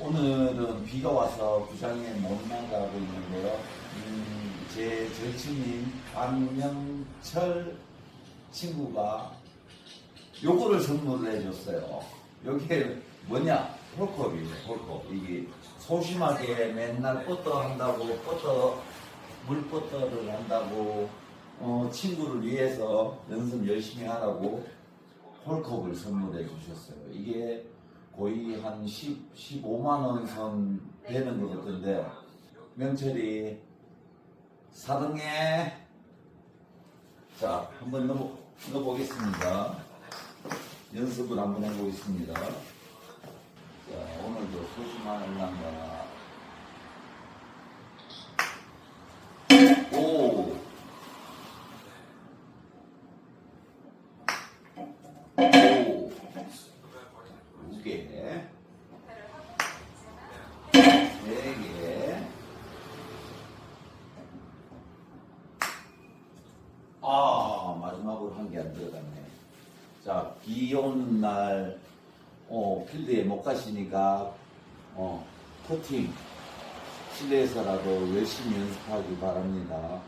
오늘은 비가 와서 구장에 못 나가고 있는데요. 음, 제 절친인 박명철 친구가 요거를 선물을 해줬어요. 여기에 뭐냐? 홀컵이에요, 홀컵. 이게 소심하게 맨날 뻗어 한다고, 뻗어, 물 뻗어를 한다고, 어, 친구를 위해서 연습 열심히 하라고 홀컵을 선물해 주셨어요. 이게 거의 한 10, 15만원 선 되는 것 같은데, 명철이 사등에 자, 한번 넣어, 넣어보겠습니다. 연습을 한번 해보겠습니다. 자, 오늘도 소심하려나. 오! 오! 두 개. 네 개. 아, 마지막으로 한 개 안 들어갔네. 자, 비 오는 날, 어, 필드에 못 가시니까, 어, 퍼팅, 실내에서라도 열심히 연습하기 바랍니다.